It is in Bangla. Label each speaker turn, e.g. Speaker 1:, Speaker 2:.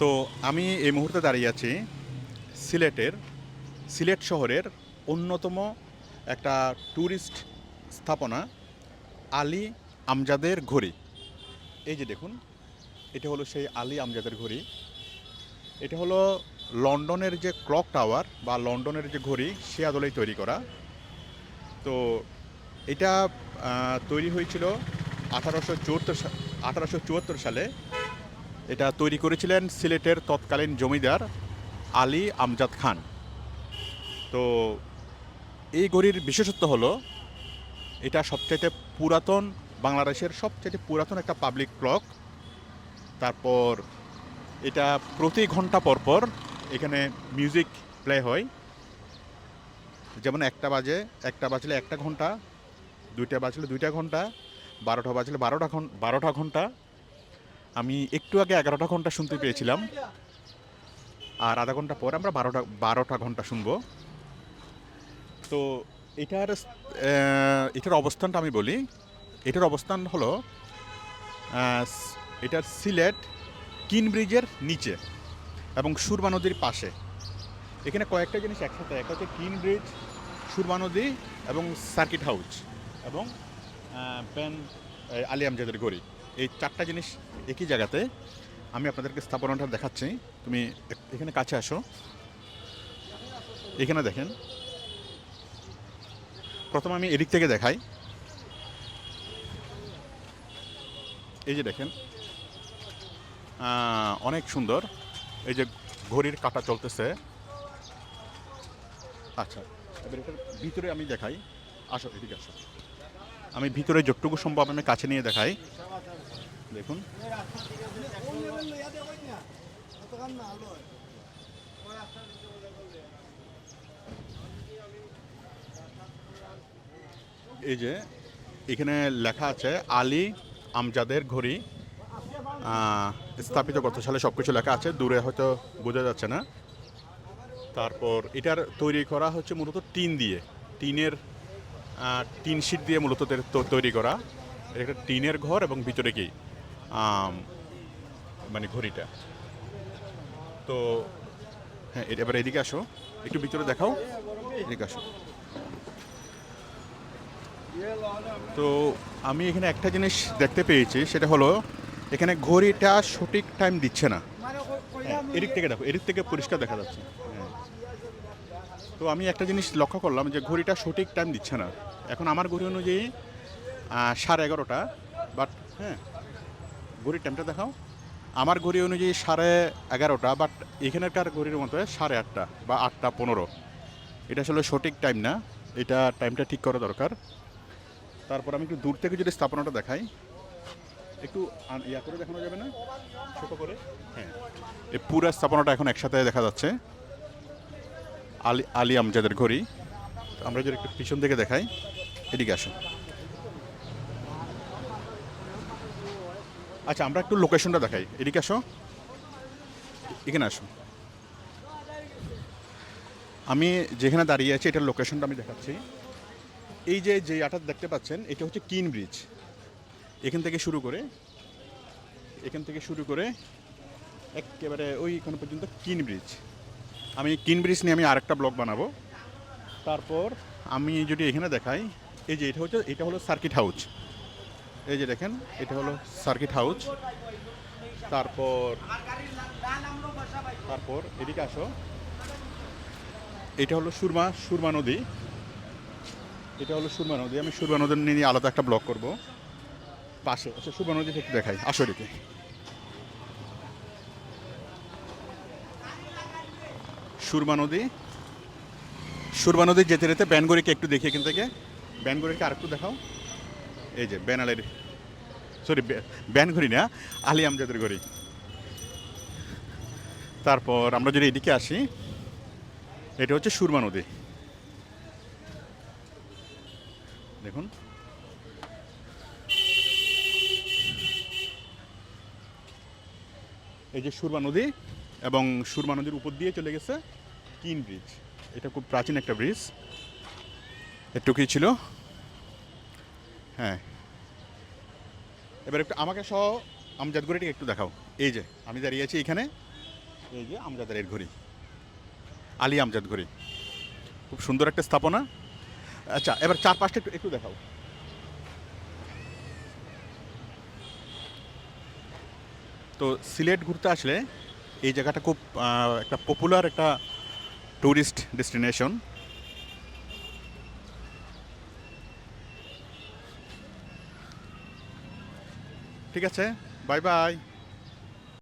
Speaker 1: তো আমি এই মুহূর্তে দাঁড়িয়ে আছি সিলেটের, সিলেট শহরের অন্যতম একটা ট্যুরিস্ট স্থাপনা আলী আমজাদের ঘড়ি। এই যে দেখুন, এটা হলো সেই আলী আমজাদের ঘড়ি। এটা হলো লন্ডনের যে ক্লক টাওয়ার বা লন্ডনের যে ঘড়ি, সে আদলেই তৈরি করা। তো এটা তৈরি হয়েছিল আঠারোশো চুয়াত্তর আঠারোশো চুয়াত্তর সালে। এটা তৈরি করেছিলেন সিলেটের তৎকালীন জমিদার আলী আমজাদ খান। তো এই ঘড়ির বিশেষত্ব হলো, এটা সবচাইতে পুরাতন, বাংলাদেশের সবচাইতে পুরাতন একটা পাবলিক ক্লক তারপর এটা প্রতি ঘণ্টা পর পর এখানে মিউজিক প্লে হয়। যেমন একটা বাজে, একটা বাজলে একটা ঘণ্টা, দুইটা বাজলে দুইটা ঘণ্টা, বারোটা বাজলে বারোটা ঘন, বারোটা ঘণ্টা আমি একটু আগে এগারোটা ঘণ্টা শুনতে পেয়েছিলাম। আর আধা ঘণ্টা পর আমরা বারোটা বারোটা ঘণ্টা শুনব। তো এটার এটার অবস্থানটা আমি বলি। এটার অবস্থান হলো এটার সিলেট কিন ব্রিজের নিচে এবং সুরমা নদীর পাশে। এখানে কয়েকটা জিনিস একসাথে এক হচ্ছে কিন ব্রিজ সুরমা নদী এবং সার্কিট হাউস এবং আহ, পেন এই আলী আমজাদের গড়ি এই চারটা জিনিস একই জায়গাতে আমি আপনাদেরকে স্থাপনাটা দেখাচ্ছি। তুমি এখানে কাছে আসো। এখানে দেখেন। প্রথমে আমি এদিক থেকে দেখাই। এই যে দেখেন। অনেক সুন্দর। এই যে ঘড়ির কাটা চলতেছে। আচ্ছা এবার এটার ভিতরে আমি দেখাই। আসো, এদিকে আসো। আমি ভিতরে যতটুকু সম্ভব আমি কাছে নিয়ে দেখাই। দেখুন। এই যে, এখানে লেখা আছে, আলী আমজাদের ঘড়ি স্থাপিত কত সালে সব কিছু লেখা আছে, দূরে হয়তো বোঝা যাচ্ছে না। তারপর এটার তৈরি করা হচ্ছে মূলত টিন দিয়ে। টিনের টিন শিট দিয়ে মূলত তৈরি করা। এটা টিনের ঘর এবং ভিতরে কি? মানে ঘড়িটা। তো হ্যাঁ এবার এদিকে আসো। একটু ভিতরে দেখাও। এদিকে আসো। তো আমি এখানে একটা জিনিস দেখতে পেয়েছি সেটা হলো এখানে ঘড়িটা সঠিক টাইম দিচ্ছে না। হ্যাঁ, এদিক থেকে দেখো এদিক থেকে পরিষ্কার দেখা যাচ্ছে। হ্যাঁ। তো আমি একটা জিনিস লক্ষ্য করলাম যে ঘড়িটা সঠিক টাইম দিচ্ছে না। এখন আমার ঘড়ি অনুযায়ী সাড়ে এগারোটা বাট হ্যাঁ ঘড়ির টাইমটা দেখাও। আমার ঘড়ি অনুযায়ী সাড়ে এগারোটা বাট এখানকার ঘড়ির মতো সাড়ে আটটা বা আটটা পনেরো। এটা আসলে সঠিক টাইম না। এটা টাইমটা ঠিক করা দরকার। তারপর আমি একটু দূর থেকে যদি স্থাপনাটা দেখাই। একটু ইয়া করে দেখানো যাবে না? ছোটো করে? হ্যাঁ। এই পুরো স্থাপনাটা এখন একসাথে দেখা যাচ্ছে। আলি আলী আমজাদের ঘড়ি। আমরা যদি একটু পিছন থেকে দেখাই, এদিকে আসো আচ্ছা আমরা একটু লোকেশনটা দেখাই। এদিকে আসো। এখানে আসো। আমি যেখানে দাঁড়িয়ে আছি, এটার লোকেশনটা আমি দেখাচ্ছি। এই যে যে আটা দেখতে পাচ্ছেন, এটা হচ্ছে কিন ব্রিজ এখান থেকে শুরু করে, এখান থেকে শুরু করে একেবারে ওইখানে পর্যন্ত কিন ব্রিজ আমি কিন ব্রিজ নিয়ে আমি আরেকটা ব্লগ বানাবো। তারপর আমি যদি এখানে দেখাই, এই যে, এটা হচ্ছে, এটা হলো সার্কিট হাউস এই যে দেখেন, এটা হলো সার্কিট হাউস তারপর তারপর এদিকে আসো। এটা হলো সুরমা সুরমা নদী। এটা হলো সুরমা নদী। আমি সুরমা নদী নিয়ে আলাদা একটা ব্লগ করব। পাশে আচ্ছা সুরমা নদী একটু দেখাই। আসো এদিকে। সুরমা নদী। সুরমা নদী যেতে যেতে ব্যানগরিকে একটু দেখি এখান থেকে। ব্যানগড়িকে আরেকটু দেখাও। এই যে ব্যানালের সরি ব্যানগড়ি না, আলী আমজাদের গড়ি তারপর আমরা যদি এদিকে আসি, এটা হচ্ছে সুরমা নদী। দেখুন। এই যে সুরমা নদী এবং সুরমা নদীর উপর দিয়ে চলে গেছে কিন ব্রিজ। এটা খুব প্রাচীন একটা ব্রিজ। একটু কি ছিল। হ্যাঁ। এবার একটু আমাকে সহ আমজাদগুড়িটিকে একটু দেখাও। এই যে, আমি দাঁড়িয়ে আছি এখানে। এই যে আমজাদের ঘড়ি। আলী আমজাদ ঘড়ি। খুব সুন্দর একটা স্থাপনা। আচ্ছা এবার চার পাঁচটা একটু একটু দেখাও। তো সিলেট ঘুরতে আসলে এই জায়গাটা খুব একটা পপুলার একটা ট্যুরিস্ট ডেস্টিনেশন ঠিক আছে? Bye bye